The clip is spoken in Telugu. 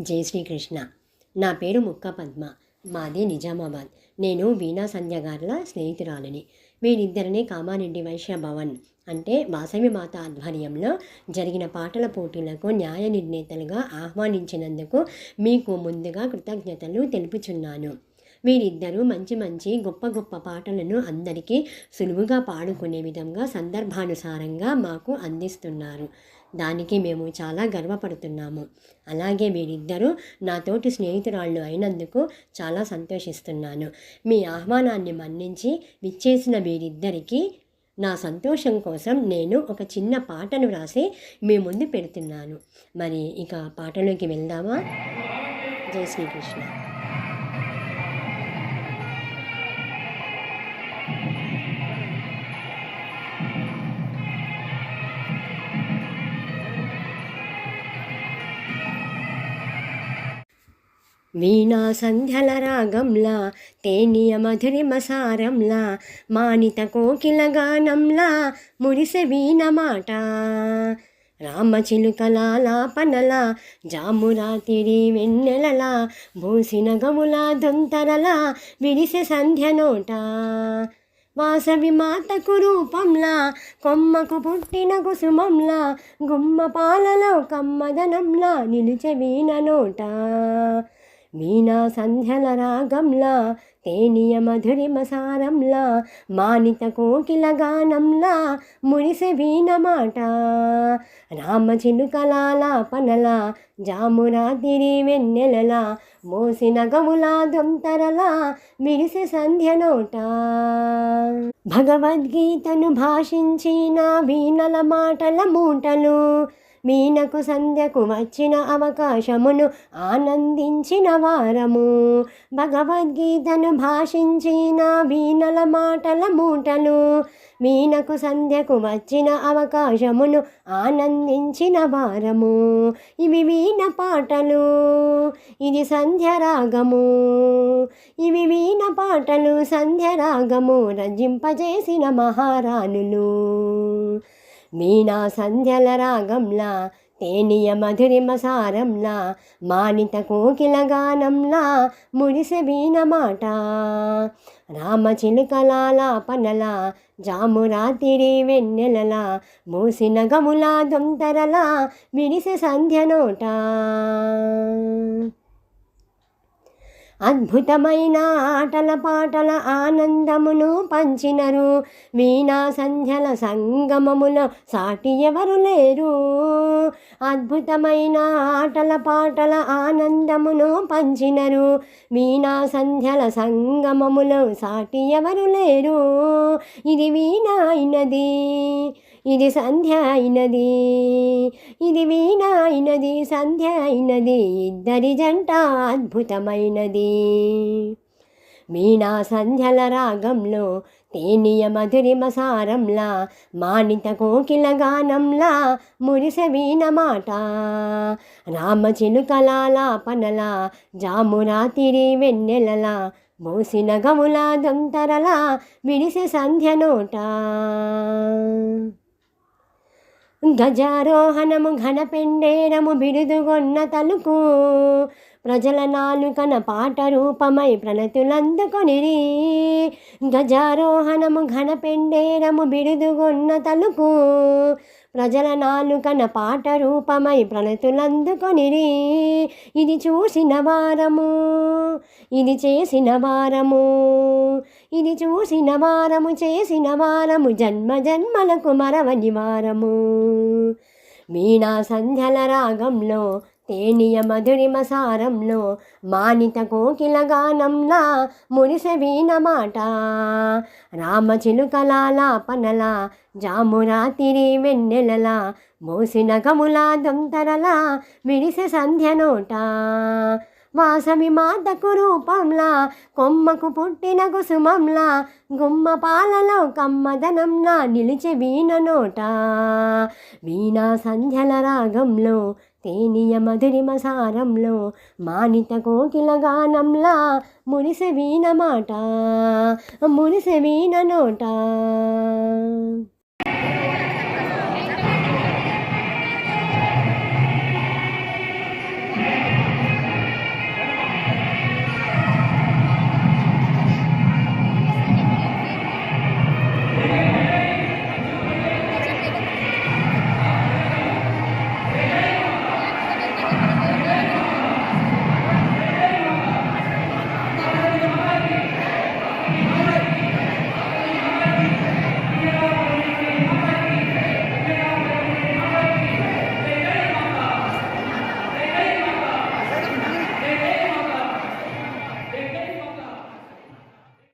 జై శ్రీకృష్ణ. నా పేరు ముక్క పద్మ. మాది నిజామాబాద్. నేను వీణా సంధ్య గారుల స్నేహితురాలిని. వీరిద్దరిని కామారెడ్డి వైశ్య భవన్ అంటే వాసవి మాత ఆధ్వర్యంలో జరిగిన పాటల పోటీలకు న్యాయ నిర్ణేతలుగా ఆహ్వానించినందుకు మీకు ముందుగా కృతజ్ఞతలు తెలుపుచున్నాను. వీరిద్దరూ మంచి మంచి గొప్ప గొప్ప పాటలను అందరికీ సులువుగా పాడుకునే విధంగా సందర్భానుసారంగా మాకు అందిస్తున్నారు. దానికి మేము చాలా గర్వపడుతున్నాము. అలాగే వీరిద్దరూ నా తోటి స్నేహితురాళ్ళు అయినందుకు చాలా సంతోషిస్తున్నాను. మీ ఆహ్వానాన్ని మన్నించి విచ్చేసిన వీరిద్దరికీ నా సంతోషం కోసం నేను ఒక చిన్న పాటను రాసి మీ ముందు పెడుతున్నాను. మరి ఇక పాటలోకి వెళ్దామా? జై శ్రీకృష్ణ. వీణా సంధ్యల రాగంలా తేనియ మధురిమసారంలా మానిత కోకిల గానంలా మురిసె వీణ మాట. రామచిలుకలాలాపనలా జామురాతిరి వెన్నెలలా భూసిన గములా దొంతరలా విరిసె సంధ్య నోట. వాసవి మాతకు రూపంలా కొమ్మకు పుట్టిన కుసుమంలా గుమ్మ పాలలో కమ్మదనంలా నిలిచే వీణ నోట. వీణా సంధ్యల రాగంలా తేనియ మధురిమసారంలా మానిత కోకిల గానంలా మురిసె వీణ మాట. రామ చిలుకలాలాపనలా జామురాతిరి వెన్నెలలా మోసిన గములా దొంతరలా మిరిసి సంధ్య నోట. భగవద్గీతను భాషించిన వీణల మాటల మూటలు మీనకు సంధ్యకు వచ్చిన అవకాశమును ఆనందించిన వారము. భగవద్గీతను భాషించిన వీణల మాటల మూటలు మీనకు సంధ్యకు వచ్చిన అవకాశమును ఆనందించిన వారము. ఇవి వీణ పాటలు ఇది సంధ్య రాగము. ఇవి వీణ పాటలు సంధ్య రాగము రజింపజేసిన మహారాణులు. మీనా సంధ్యల రాగంలా తేనియ మధురిమసారంలా మానిత కోకిల గానంలా మురిసె వీణ మాట. రామ చిలుకలాలాపనలా జామురాతిరి వెన్నెలలా మూసిన గములా దొంతరలా విరిసె సంధ్య నోట. అద్భుతమైన ఆటల పాటల ఆనందమును పంచినరు. వీణా సంధ్యల సంగమములో సాటి ఎవరు లేరు. అద్భుతమైన ఆటల పాటల ఆనందమును పంచినరు. వీణా సంధ్యల సంగమములో సాటి ఎవరు లేరు. ఇది వీణాయినది ఇది సంధ్య అయినది ఇది వీణ అయినది సంధ్య అయినది ఇద్దరి జంట అద్భుతమైనది. వీణా సంధ్యల రాగంలో తేనియ మధురిమసారంలా మానిత కోకిల గానంలా మురిసె వీణ మాట. రామ చిలుకలాలాపనలా జామురాతిరి వెన్నెలలా మోసిన గములా దొంతరలా విడిసె సంధ్య నోట. గజారోహణము ఘనపెండేరము బిరుదుగొన్న తలుకు ప్రజల నాలుకన పాట రూపమై ప్రణతులందుకొనిరి. గజారోహణము ఘనపెండేరము బిడుదుగొన్న తలుకు ప్రజల నాలుకన పాట రూపమై ప్రణతులందుకొనిరి. ఇది చూసిన వారము. ఇది చేసిన వారము. ఇది చూసిన వారము చేసిన వారము జన్మ జన్మలకు మరవని వారము. వీణా సంధ్యల రాగంలో తేనియ మధురిమసారంలో మానిత కోకిల గానంలా మురిసె వీణ మాట. రామ జామురాతిరి వెన్నెలలా మోసిన గములా దొంతరలా విడిసె సంధ్య నోట. వాసవి మాతకు రూపంలా కొమ్మకు పుట్టిన కుసుమంలా గుమ్మ పాలలో కమ్మదనంలా నిలిచి వీణ నోట. వీణా సంధ్యల రాగంలో తేనియ మధురిమసారంలో మానిత కోకిల గానంలా మునిసవీన మాట మునిసవీన నోట.